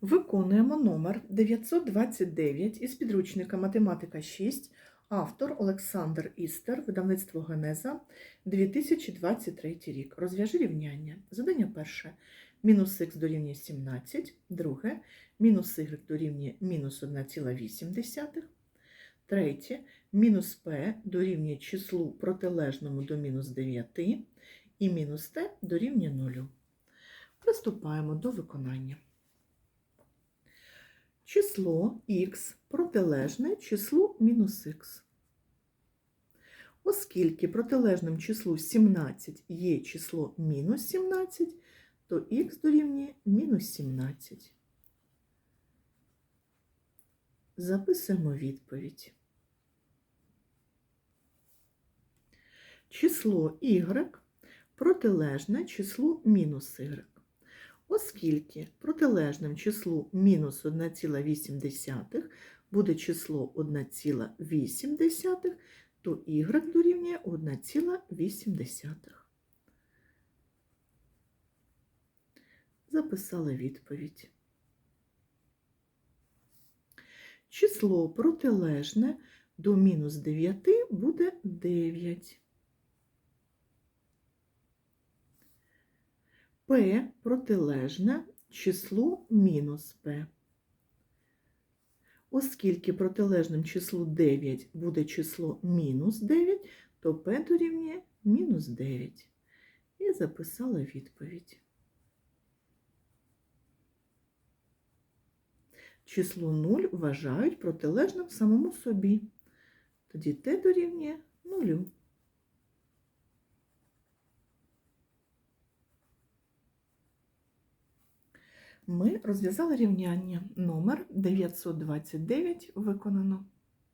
Виконуємо номер 929 із підручника Математика 6, автор Олександр Істер, видавництво Генеза, 2023 рік. Розв'яжи рівняння. Задання перше. Мінус х дорівнює 17, друге. Мінус y дорівнює мінус 1,8. Третє. Мінус p дорівнює числу протилежному до мінус 9 і мінус t дорівнює 0. Приступаємо до виконання. Число х протилежне числу мінус х. Оскільки протилежним числу 17 є число мінус 17, то х дорівнює мінус 17. Записуємо відповідь. Число y протилежне числу мінус y. Оскільки протилежним числу мінус 1,8 буде число 1,8, то y дорівнює 1,8. Записали відповідь. Число протилежне до мінус 9 буде 9. P протилежне числу мінус P. Оскільки протилежним числу 9 буде число мінус 9, то P дорівнює мінус 9. І записала відповідь. Число 0 вважають протилежним самому собі. Тоді T дорівнює 0. Ми розв'язали рівняння номер 929 виконано.